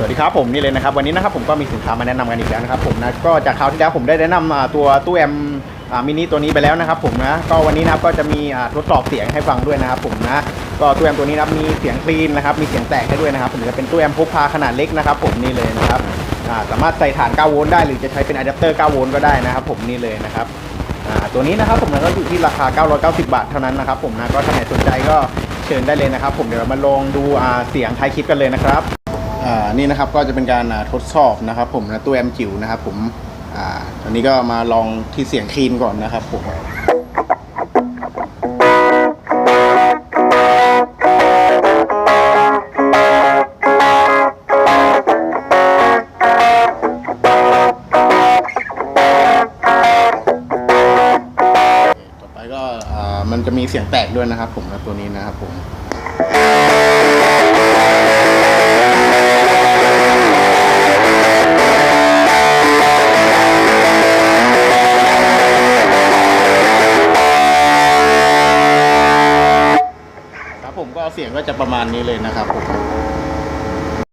สวัสดีครับผมนี่เลยนะครับวันนี้นะครับผมก็มีสินค้ามาแนะนำกันอีกแล้วนะครับผมนะก็จากคราวที่แล้วผมได้แนะนำอ่าตัวตู้แอมมินิตัวนี้ไปแล้วนะครับผมนะก็วันนี้นะครับก็จะมีทดสอบเสียงให้ฟังด้วยนะครับผมนะก็ตู้แอมตัวนี้นะครับมีเสียงคลีนนะครับมีเสียงแตกให้ด้วยนะครับผมจะเป็นตู้แอมพกพาขนาดเล็กนะครับผมนี่เลยนะครับสามารถใส่ฐาน 9 โวลต์ได้หรือจะใช้เป็นอะแดปเตอร์ 9 โวลต์ก็ได้นะครับผมนี่เลยนะครับตัวนี้นะครับผมนะก็อยู่ที่ราคา 990 บาทเท่านั้นนะครับผมนะก็ถ้าไหนสนใจก็เชิญได้เลยนะครับผมเดี๋ยวเรามาลองดูเสียงท้ายคลิปกันเลยนะครับ นี่นะครับก็จะเป็นการทดสอบนะครับ ผมนะตู้แอมจิ๋วนะครับ ผมอ่าตอนนี้ก็มาลองที่เสียงคลีนก่อนนะครับผมต่อไปก็มันจะมีเสียงแตกด้วยนะครับ ผมตัวนี้นะครับผม ผมก็เสียงก็จะประมาณนี้เลยนะครับผม